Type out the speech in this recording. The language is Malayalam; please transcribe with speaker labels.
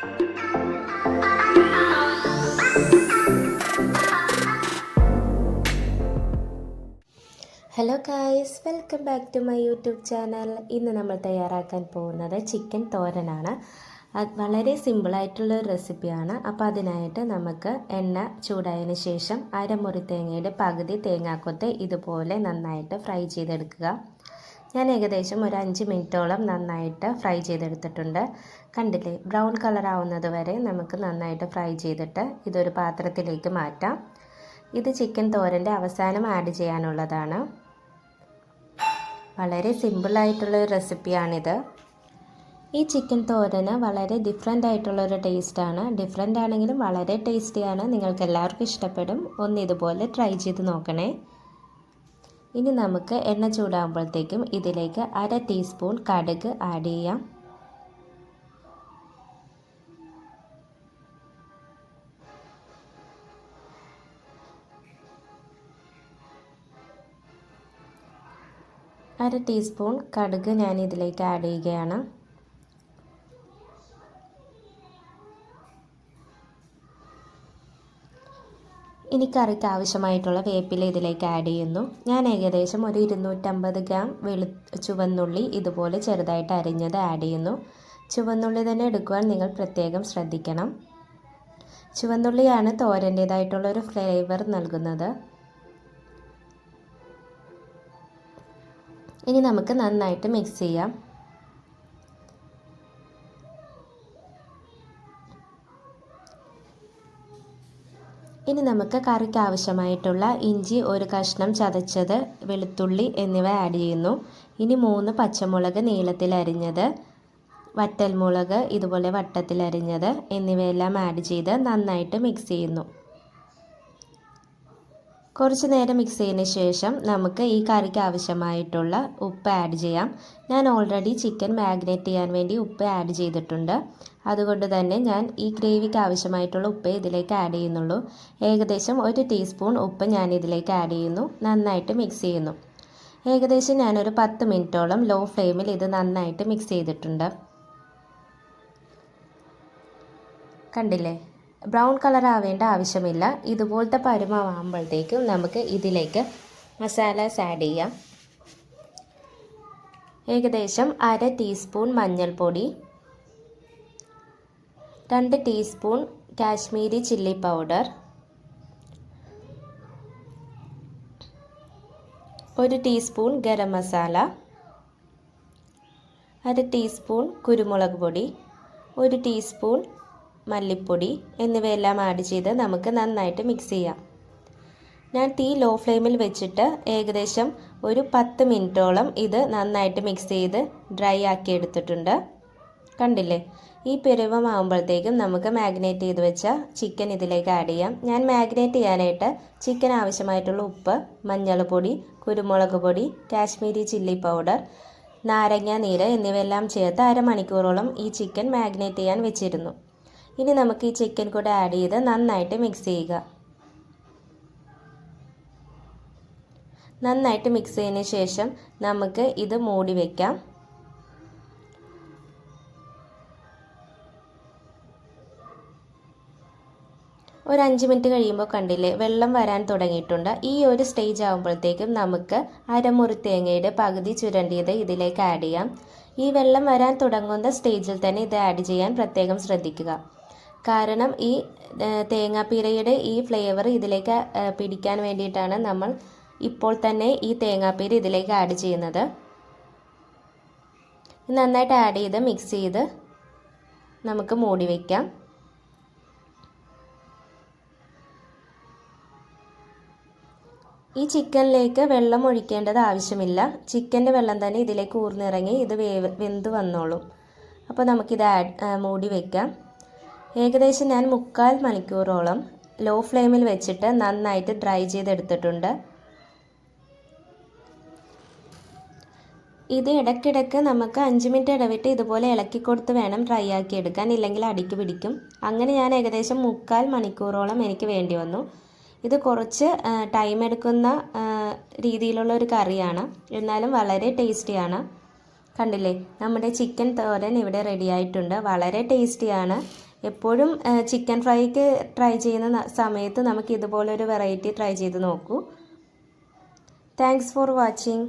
Speaker 1: Hello guys welcome back to my YouTube channel ഇന്ന് നമ്മൾ തയ്യാറാക്കാൻ പോകുന്നത് ചിക്കൻ തോരനാണ്. വളരെ സിമ്പിളായിട്ടുള്ള ഒരു റെസിപ്പിയാണ് അപ്പോൾ അതിനായിട്ട് നമുക്ക് എണ്ണ ചൂടായതിന് ശേഷം അരമുറി തേങ്ങയുടെ പകുതി തേങ്ങാക്കൊത്ത് ഇതുപോലെ നന്നായിട്ട് ഫ്രൈ ചെയ്തെടുക്കുക. ഞാൻ ഏകദേശം ഒരു അഞ്ച് മിനിറ്റോളം നന്നായിട്ട് ഫ്രൈ ചെയ്തെടുത്തിട്ടുണ്ട്. കണ്ടില്ലേ ബ്രൗൺ കളർ ആവുന്നത് വരെ നമുക്ക് നന്നായിട്ട് ഫ്രൈ ചെയ്തിട്ട് ഇതൊരു പാത്രത്തിലേക്ക് മാറ്റാം. ഇത് ചിക്കൻ തോരന്റെ അവസാനം ആഡ് ചെയ്യാനുള്ളതാണ്. വളരെ സിമ്പിളായിട്ടുള്ള ഒരു റെസിപ്പിയാണിത്. ഈ ചിക്കൻ തോരന് വളരെ ഡിഫറെന്റ് ആയിട്ടുള്ളൊരു ടേസ്റ്റാണ് ഡിഫറെന്റ് ആണെങ്കിലും വളരെ ടേസ്റ്റിയാണ്. നിങ്ങൾക്ക് എല്ലാവർക്കും ഇഷ്ടപ്പെടും. ഒന്ന് ഇതുപോലെ ട്രൈ ചെയ്ത് നോക്കണേ. ഇനി നമുക്ക് എണ്ണ ചൂടാകുമ്പോഴത്തേക്കും ഇതിലേക്ക് അര ടീസ്പൂൺ കടുക് ആഡ് ചെയ്യാം. അര ടീസ്പൂൺ കടുക് ഞാൻ ഇതിലേക്ക് ആഡ് ചെയ്യുകയാണ്. ഇനി കറിക്ക് ആവശ്യമായിട്ടുള്ള വേപ്പില ഇതിലേക്ക് ആഡ് ചെയ്യുന്നു. ഞാൻ ഏകദേശം ഒരു ഇരുന്നൂറ്റമ്പത് ഗ്രാം വെളു ചുവന്നുള്ളി ഇതുപോലെ ചെറുതായിട്ട് അരിഞ്ഞത് ആഡ് ചെയ്യുന്നു. ചുവന്നുള്ളി തന്നെ എടുക്കുവാൻ നിങ്ങൾ പ്രത്യേകം ശ്രദ്ധിക്കണം. ചുവന്നുള്ളിയാണ് തോരന്റേതായിട്ടുള്ള ഒരു ഫ്ലേവർ നൽകുന്നത്. ഇനി നമുക്ക് നന്നായിട്ട് മിക്സ് ചെയ്യാം. ഇനി നമുക്ക് കറിക്ക് ആവശ്യമായിട്ടുള്ള ഇഞ്ചി ഒരു കഷ്ണം ചതച്ചത് വെളുത്തുള്ളി എന്നിവ ആഡ് ചെയ്യുന്നു. ഇനി മൂന്ന് പച്ചമുളക് നീളത്തിൽ അരിഞ്ഞത് വറ്റൽമുളക് ഇതുപോലെ വട്ടത്തിൽ അരിഞ്ഞത് എന്നിവയെല്ലാം ആഡ് ചെയ്ത് നന്നായിട്ട് മിക്സ് ചെയ്യുന്നു. കുറച്ച് നേരം മിക്സ് ചെയ്തതിന് ശേഷം നമുക്ക് ഈ കറിക്ക് ആവശ്യമായിട്ടുള്ള ഉപ്പ് ആഡ് ചെയ്യാം. ഞാൻ ഓൾറെഡി ചിക്കൻ മാഗ്നേറ്റ് ചെയ്യാൻ വേണ്ടി ഉപ്പ് ആഡ് ചെയ്തിട്ടുണ്ട്. അതുകൊണ്ട് തന്നെ ഞാൻ ഈ ഗ്രേവിക്ക് ആവശ്യമായിട്ടുള്ള ഉപ്പ് ഇതിലേക്ക് ആഡ് ചെയ്യുന്നുള്ളൂ. ഏകദേശം ഒരു ടീസ്പൂൺ ഉപ്പ് ഞാൻ ഇതിലേക്ക് ആഡ് ചെയ്യുന്നു. നന്നായിട്ട് മിക്സ് ചെയ്യുന്നു. ഏകദേശം ഞാനൊരു പത്ത് മിനിറ്റോളം ലോ ഫ്ലെയിമിൽ ഇത് നന്നായിട്ട് മിക്സ് ചെയ്തിട്ടുണ്ട്. കണ്ടില്ലേ? ബ്രൗൺ കളർ ആവേണ്ട ആവശ്യമില്ല. ഇതുപോലത്തെ പരുമാവുമ്പോഴത്തേക്കും നമുക്ക് ഇതിലേക്ക് മസാലാസ് ആഡ് ചെയ്യാം. ഏകദേശം അര ടീസ്പൂൺ മഞ്ഞൾപ്പൊടി രണ്ട് ടീസ്പൂൺ കാശ്മീരി ചില്ലി പൗഡർ ഒരു ടീസ്പൂൺ ഗരം മസാല അര ടീസ്പൂൺ കുരുമുളക് പൊടി ഒരു ടീസ്പൂൺ മല്ലിപ്പൊടി എന്നിവയെല്ലാം ആഡ് ചെയ്ത് നമുക്ക് നന്നായിട്ട് മിക്സ് ചെയ്യാം. ഞാൻ തീ ലോ ഫ്ലെയിമിൽ വെച്ചിട്ട് ഏകദേശം ഒരു പത്ത് മിനിറ്റോളം ഇത് നന്നായിട്ട് മിക്സ് ചെയ്ത് ഡ്രൈ ആക്കി എടുത്തിട്ടുണ്ട്. കണ്ടില്ലേ? ഈ പെരുവമാകുമ്പോഴത്തേക്കും നമുക്ക് മാഗ്നേറ്റ് ചെയ്ത് വെച്ച ചിക്കൻ ഇതിലേക്ക് ആഡ് ചെയ്യാം. ഞാൻ മാഗ്നേറ്റ് ചെയ്യാനായിട്ട് ചിക്കൻ ആവശ്യമായിട്ടുള്ള ഉപ്പ് മഞ്ഞൾപ്പൊടി കുരുമുളക് പൊടി കാശ്മീരി ചില്ലി പൗഡർ നാരങ്ങ നീര് എന്നിവയെല്ലാം ചേർത്ത് അരമണിക്കൂറോളം ഈ ചിക്കൻ മാഗ്നേറ്റ് ചെയ്യാൻ വെച്ചിരുന്നു. ഇനി നമുക്ക് ഈ ചിക്കൻ കൂടെ ആഡ് ചെയ്ത് നന്നായിട്ട് മിക്സ് ചെയ്യുക. നന്നായിട്ട് മിക്സ് ചെയ്തതിന് ശേഷം നമുക്ക് ഇത് മൂടി വയ്ക്കാം ഒരു അഞ്ച് മിനിറ്റ് കഴിയുമ്പോൾ കണ്ടില്ലേ വെള്ളം വരാൻ തുടങ്ങിയിട്ടുണ്ട്. ഈ ഒരു സ്റ്റേജ് ആകുമ്പോഴത്തേക്കും നമുക്ക് അരമുറി തേങ്ങയുടെ പകുതി ചുരണ്ടിയത് ഇതിലേക്ക് ആഡ് ചെയ്യാം. ഈ വെള്ളം വരാൻ തുടങ്ങുന്ന സ്റ്റേജിൽ തന്നെ ഇത് ആഡ് ചെയ്യാൻ പ്രത്യേകം ശ്രദ്ധിക്കുക. കാരണം ഈ തേങ്ങാപ്പീരയുടെ ഈ ഫ്ലേവർ ഇതിലേക്ക് പിടിക്കാൻ വേണ്ടിയിട്ടാണ് നമ്മൾ ഇപ്പോൾ തന്നെ ഈ തേങ്ങാപ്പീര ഇതിലേക്ക് ആഡ് ചെയ്യുന്നത്. നന്നായിട്ട് ആഡ് ചെയ്ത് മിക്സ് ചെയ്ത് നമുക്ക് മൂടി വയ്ക്കാം ഈ ചിക്കനിലേക്ക് വെള്ളം ഒഴിക്കേണ്ടത് ആവശ്യമില്ല. ചിക്കന്റെ വെള്ളം തന്നെ ഇതിലേക്ക് ഊർന്നിറങ്ങി ഇത് വേവ് വെന്ത് വന്നോളും. അപ്പോൾ നമുക്കിത് ആഡ് മൂടി വയ്ക്കാം ഏകദേശം ഞാൻ മുക്കാൽ മണിക്കൂറോളം ലോ ഫ്ലെയിമിൽ വെച്ചിട്ട് നന്നായിട്ട് ഡ്രൈ ചെയ്തെടുത്തിട്ടുണ്ട്. ഇത് ഇടയ്ക്കിടയ്ക്ക് നമുക്ക് അഞ്ച് മിനിറ്റ് ഇടവിട്ട് ഇതുപോലെ ഇളക്കി കൊടുത്ത് വേണം ഡ്രൈ ആക്കി എടുക്കാൻ ഇല്ലെങ്കിൽ അടിക്ക് പിടിക്കും. അങ്ങനെ ഞാൻ ഏകദേശം മുക്കാൽ മണിക്കൂറോളം എനിക്ക് വേണ്ടി വന്നു. ഇത് കുറച്ച് ടൈം എടുക്കുന്ന രീതിയിലുള്ള ഒരു കറിയാണ്. എന്നാലും വളരെ ടേസ്റ്റിയാണ് കണ്ടില്ലേ? നമ്മുടെ ചിക്കൻ തോരൻ ഇവിടെ റെഡി ആയിട്ടുണ്ട്. വളരെ ടേസ്റ്റിയാണ് എപ്പോഴും ചിക്കൻ ഫ്രൈക്ക് ട്രൈ ചെയ്യുന്ന സമയത്ത് നമുക്ക് ഇതുപോലൊരു വെറൈറ്റി ട്രൈ ചെയ്ത് നോക്കൂ. Thanks for watching